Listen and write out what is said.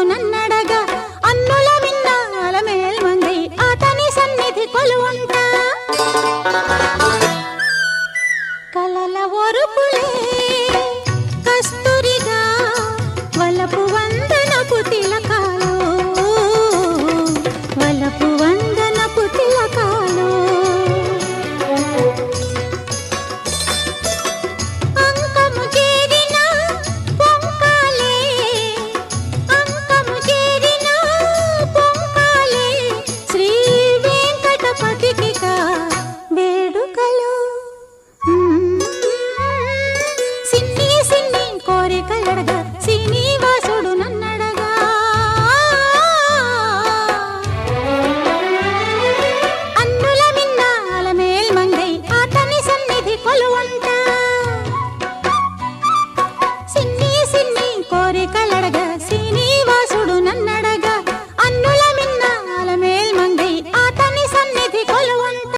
కోరికలడగా శ్రీనివాసుడు నన్నడగా అన్నుల విన్నాల మేల్మంగై అతని సన్నిధి కొలువుంటా. కలల ఒరుపులే